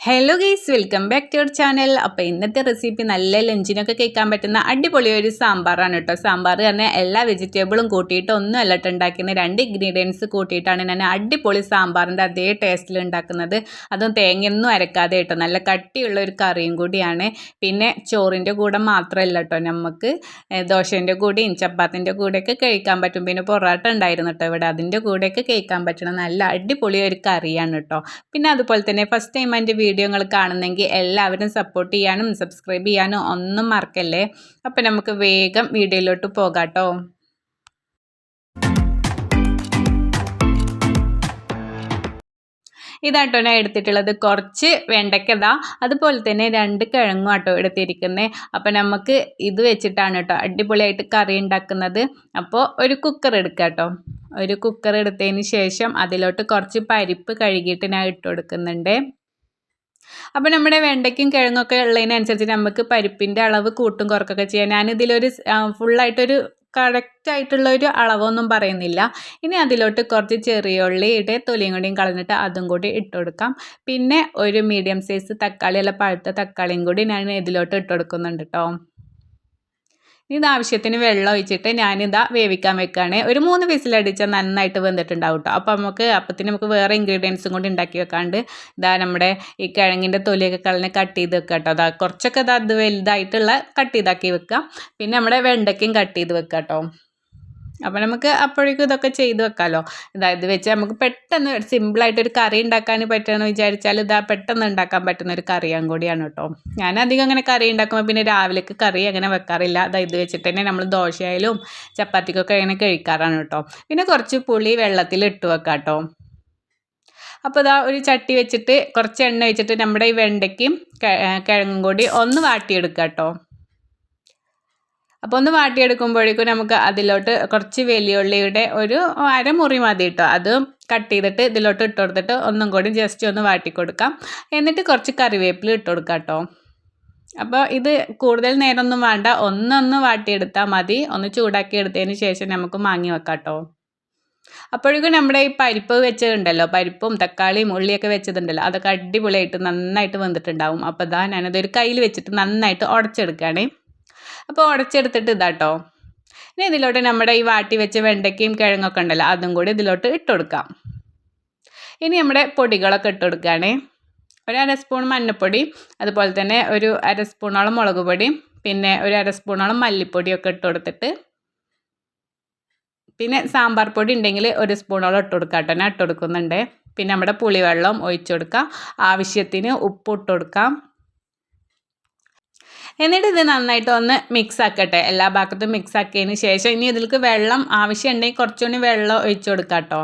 Hello guys welcome back to your channel അപ്പോൾ ഇന്നത്തെ recipe നല്ല ലഞ്ചിനൊക്കെ കഴിക്കാൻ പറ്റുന്ന അടിപൊളി ഒരു സാമ്പാറാണ് കേട്ടോ. സാമ്പാർ തന്നെ എല്ലാ വെജിറ്റബിളും കൂട്ടിയിട്ട് ഒന്നും അല്ലട്ട് ഉണ്ടാക്കുന്ന രണ്ട് ഇൻഗ്രീഡിയൻസ് കൂട്ടിയിട്ടാണ് ഞാൻ അടിപൊളി സാമ്പാറിന്റെ അതേ ടേസ്റ്റിൽ ഉണ്ടാക്കുന്നത്. അതും തേങ്ങയൊന്നും അരക്കാതെ കേട്ടോ. നല്ല കട്ടിയുള്ള ഒരു കറിയും കൂടിയാണ്. പിന്നെ ചോറിന്റെ കൂടെ മാത്രമല്ല കേട്ടോ നമുക്ക് ദോശേന്റെ കൂടെയും ചപ്പാത്തിന്റെ കൂടെയൊക്കെ കഴിക്കാൻ പറ്റും. പിന്നെ പൊറോട്ട ഉണ്ടായിരുന്നു കേട്ടോ ഇവിടെ. അതിന്റെ കൂടെയൊക്കെ കഴിക്കാൻ പറ്റണം നല്ല അടിപൊളി ഒരു കറിയാണ് കേട്ടോ. പിന്നെ അതുപോലെ തന്നെ ഫസ്റ്റ് ടൈം എന്റെ വീഡിയോ നിങ്ങൾ കാണുന്നെങ്കിൽ എല്ലാവരും സപ്പോർട്ട് ചെയ്യാനും സബ്സ്ക്രൈബ് ചെയ്യാനും ഒന്നും മറക്കല്ലേ? അപ്പം നമുക്ക് വേഗം വീഡിയോയിലോട്ട് പോകാട്ടോ. ഇതാട്ടോ ഞാൻ എടുത്തിട്ടുള്ളത് കുറച്ച് വെണ്ടയ്ക്കതാ അതുപോലെ തന്നെ രണ്ട് കിഴങ്ങും ആട്ടോ എടുത്തിരിക്കുന്നത് അപ്പോൾ നമുക്ക് ഇത് വെച്ചിട്ടാണ് കേട്ടോ അടിപൊളിയായിട്ട് കറി ഉണ്ടാക്കുന്നത്. അപ്പോൾ ഒരു കുക്കർ എടുക്കുക കേട്ടോ. ഒരു കുക്കർ എടുത്തതിന് ശേഷം അതിലോട്ട് കുറച്ച് പരിപ്പ് കഴുകിയിട്ട് ഞാൻ ഇട്ട് കൊടുക്കുന്നുണ്ട്. അപ്പോൾ നമ്മുടെ വെണ്ടയ്ക്കും കിഴങ്ങൊക്കെ ഉള്ളതിനനുസരിച്ച് നമുക്ക് പരിപ്പിന്റെ അളവ് കൂട്ടും കുറക്കൊക്കെ ചെയ്യാം. ഞാനിതിലൊരു ഫുള്ളായിട്ടൊരു കറക്റ്റായിട്ടുള്ള ഒരു അളവൊന്നും പറയുന്നില്ല. ഇനി അതിലോട്ട് കുറച്ച് ചെറിയ ഉള്ളിയുടെ തൊലിയും കൂടിയും കളഞ്ഞിട്ട് അതും കൂടി ഇട്ട് കൊടുക്കാം. പിന്നെ ഒരു മീഡിയം സൈസ് തക്കാളി അല്ല പഴുത്ത തക്കാളിയും കൂടി ഞാൻ ഇതിലോട്ട് ഇട്ട് കൊടുക്കുന്നുണ്ട് കേട്ടോ ഇത് ആവശ്യത്തിന് വെള്ളം ഒഴിച്ചിട്ട് ഞാനിതാ വേവിക്കാൻ വെക്കുകയാണ് ഒരു മൂന്ന് വിസിലടിച്ചാൽ നന്നായിട്ട് വെന്തിട്ടുണ്ടാവും കേട്ടോ അപ്പോൾ നമുക്ക് അപ്പത്തിന് നമുക്ക് വേറെ ഇൻഗ്രീഡിയൻസും കൊണ്ട് ഉണ്ടാക്കി വെക്കാണ്ട് ഇതാ നമ്മുടെ ഈ കിഴങ്ങിന്റെ തൊലിയൊക്കെ കളഞ്ഞ് കട്ട് ചെയ്ത് വെക്കുക കേട്ടോ അതാ കുറച്ചൊക്കെ അത് വലുതായിട്ടുള്ള കട്ട് ചെയ്താക്കി വെക്കുക പിന്നെ നമ്മുടെ വെണ്ടയ്ക്കും കട്ട് ചെയ്ത് വെക്കുക കേട്ടോ അപ്പോൾ നമുക്ക് അപ്പോഴേക്കും ഇതൊക്കെ ചെയ്ത് വെക്കാമല്ലോ ഇത് വെച്ച് നമുക്ക് പെട്ടെന്ന് സിമ്പിളായിട്ട് ഒരു കറി ഉണ്ടാക്കാൻ പറ്റുമെന്ന് വിചാരിച്ചാൽ ഇതാ പെട്ടെന്ന് ഉണ്ടാക്കാൻ പറ്റുന്ന ഒരു കറിയും കൂടിയാണ് കേട്ടോ. ഞാൻ അധികം അങ്ങനെ കറി ഉണ്ടാക്കുമ്പോൾ പിന്നെ രാവിലേക്ക് കറി അങ്ങനെ വെക്കാറില്ല. അതാ ഇത് വെച്ചിട്ട് തന്നെ നമ്മൾ ദോശയായാലും ചപ്പാത്തിക്കൊക്കെ അങ്ങനെ കഴിക്കാറാണ് കേട്ടോ. പിന്നെ കുറച്ച് പുളി വെള്ളത്തിൽ ഇട്ട് വെക്കാം കേട്ടോ. അപ്പോൾ ഇതാ ഒരു ചട്ടി വെച്ചിട്ട് കുറച്ച് എണ്ണ വെച്ചിട്ട് നമ്മുടെ ഈ വെണ്ടയ്ക്കും കിഴങ്ങും കൂടി ഒന്ന് വാട്ടിയെടുക്കാം കേട്ടോ. അപ്പോൾ ഒന്ന് വാട്ടിയെടുക്കുമ്പോഴേക്കും നമുക്ക് അതിലോട്ട് കുറച്ച് വലിയുള്ളിയുടെ ഒരു അരമുറി മതി കേട്ടോ അത് കട്ട് ചെയ്തിട്ട് ഇതിലോട്ട് ഇട്ട് കൊടുത്തിട്ട് ഒന്നും കൂടി ജസ്റ്റ് ഒന്ന് വാട്ടി കൊടുക്കാം എന്നിട്ട് കുറച്ച് കറിവേപ്പില ഇട്ട് കൊടുക്കാം കേട്ടോ അപ്പോൾ ഇത് കൂടുതൽ നേരമൊന്നും വേണ്ട. ഒന്നൊന്ന് വാട്ടിയെടുത്താൽ മതി. ഒന്ന് ചൂടാക്കി എടുത്തതിന് ശേഷം നമുക്ക് മാങ്ങി വെക്കാം കേട്ടോ അപ്പോഴേക്കും നമ്മുടെ ഈ പരിപ്പ് വെച്ചതുണ്ടല്ലോ. പരിപ്പും തക്കാളിയും ഉള്ളിയൊക്കെ വെച്ചതുണ്ടല്ലോ. അതൊക്കെ അടിപൊളിയായിട്ട് നന്നായിട്ട് വെന്തിട്ടുണ്ടാവും. അപ്പോൾ ഇതാ ഞാനതൊരു കയ്യിൽ വെച്ചിട്ട് നന്നായിട്ട് ഉടച്ചെടുക്കുകയാണേ. അപ്പോൾ ഉടച്ചെടുത്തിട്ട് ഇതാട്ടോ. ഇനി ഇതിലോട്ട് നമ്മുടെ ഈ വാട്ടി വെച്ച വെണ്ടയ്ക്കയും കിഴങ്ങൊക്കെ ഉണ്ടല്ലോ അതും കൂടി ഇതിലോട്ട് ഇട്ട് കൊടുക്കാം ഇനി നമ്മുടെ പൊടികളൊക്കെ ഇട്ട് കൊടുക്കുകയാണേ ഒരു അര സ്പൂൺ മഞ്ഞൾപ്പൊടി അതുപോലെ തന്നെ ഒരു അര സ്പൂണോളം മുളക് പൊടി പിന്നെ ഒരു അര സ്പൂണോളം മല്ലിപ്പൊടിയൊക്കെ ഇട്ട് കൊടുത്തിട്ട് പിന്നെ സാമ്പാർ പൊടി ഉണ്ടെങ്കിൽ ഒരു സ്പൂണോളം ഇട്ട് കൊടുക്കാം കേട്ടോ. ഞാൻ ഇട്ട് കൊടുക്കുന്നുണ്ട് പിന്നെ നമ്മുടെ പുളിവെള്ളം ഒഴിച്ചു കൊടുക്കാം ആവശ്യത്തിന് ഉപ്പ് ഇട്ട് കൊടുക്കാം എന്നിട്ട് ഇത് നന്നായിട്ട് ഒന്ന് മിക്സ് ആക്കട്ടെ. എല്ലാ ഭാഗത്തും മിക്സ് ആക്കിയതിന് ശേഷം ഇനി ഇതിലേക്ക് വെള്ളം ആവശ്യമുണ്ടെങ്കിൽ കുറച്ചുകൂടി വെള്ളം ഒഴിച്ചു കൊടുക്കാം കേട്ടോ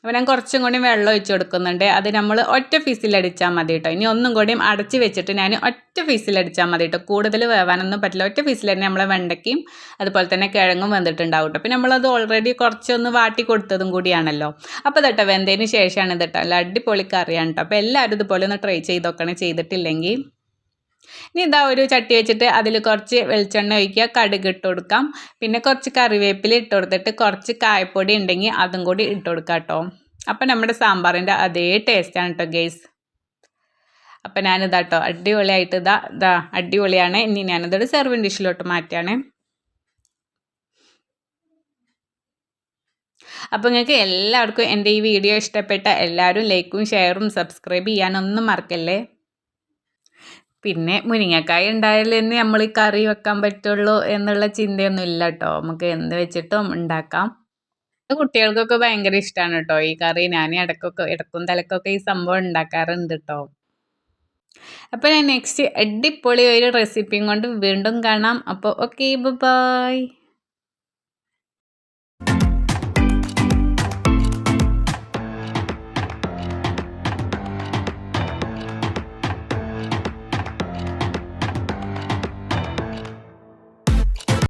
അപ്പോൾ ഞാൻ കുറച്ചും കൂടി വെള്ളം ഒഴിച്ചു കൊടുക്കുന്നുണ്ട്. അത് നമ്മൾ ഒറ്റ ഫീസിലടിച്ചാൽ മതി കേട്ടോ ഇനി ഒന്നും കൂടിയും അടച്ച് വെച്ചിട്ട് ഞാൻ ഒറ്റ ഫീസിലടിച്ചാൽ മതി കേട്ടോ കൂടുതൽ വേവാനൊന്നും പറ്റില്ല. ഒറ്റ ഫീസിൽ തന്നെ നമ്മളെ വെണ്ടയ്ക്കും അതുപോലെ തന്നെ കിഴങ്ങും വെന്തിട്ടുണ്ടാവും കേട്ടോ പിന്നെ നമ്മളത് ഓൾറെഡി കുറച്ചൊന്ന് വാട്ടി കൊടുത്തതും കൂടിയാണല്ലോ. അപ്പോൾ ഇതട്ടോ വെന്തതിന് ശേഷമാണ് ഇതട്ടോ അല്ല അടിപൊളി കറിയാണ് കേട്ടോ അപ്പോൾ എല്ലാവരും ഇതുപോലെ ഒന്ന് ട്രൈ ചെയ്ത് നോക്കണേ. ചെയ്തിട്ടില്ലെങ്കിൽ ഇനി ഇതാ ഒരു ചട്ടി വെച്ചിട്ട് അതിൽ കുറച്ച് വെളിച്ചെണ്ണ ഒഴിക്കുക കടുക് ഇട്ട് കൊടുക്കാം. പിന്നെ കുറച്ച് കറിവേപ്പില ഇട്ട് കൊടുത്തിട്ട് കുറച്ച് കായപ്പൊടി ഉണ്ടെങ്കിൽ അതും കൂടി ഇട്ട് കൊടുക്കാം കേട്ടോ. അപ്പം നമ്മുടെ സാമ്പാറിന്റെ അതേ ടേസ്റ്റാണ് കേട്ടോ ഗേസ് അപ്പം ഞാനിതാ കേട്ടോ അടിപൊളിയായിട്ട് ഇതാ ഇതാ അടിപൊളിയാണ്. ഇനി ഞാനിതൊരു സെർവിങ് ഡിഷിലോട്ട് മാറ്റുകയാണ്. അപ്പോൾ നിങ്ങൾക്ക് എല്ലാവർക്കും എന്റെ ഈ വീഡിയോ ഇഷ്ടപ്പെട്ട എല്ലാവരും ലൈക്കും ഷെയറും സബ്സ്ക്രൈബ് ചെയ്യാനൊന്നും മറക്കല്ലേ? പിന്നെ മുരിങ്ങക്കായ ഉണ്ടായാലേ നമ്മൾ ഈ കറി വെക്കാൻ പറ്റുള്ളൂ എന്നുള്ള ചിന്തയൊന്നും ഇല്ല കേട്ടോ നമുക്ക് എന്ത് വെച്ചിട്ടും ഉണ്ടാക്കാം. കുട്ടികൾക്കൊക്കെ ഭയങ്കര ഇഷ്ടമാണ് കേട്ടോ ഈ കറി ഞാൻ ഇടക്കൊക്കെ ഇടക്കും തലക്കൊക്കെ ഈ സംഭവം ഉണ്ടാക്കാറുണ്ട് കേട്ടോ അപ്പോൾ ഞാൻ നെക്സ്റ്റ് അടിപൊളി ഒരു റെസിപ്പിയും കൊണ്ട് വീണ്ടും കാണാം. അപ്പോൾ ഓക്കെ ബൈ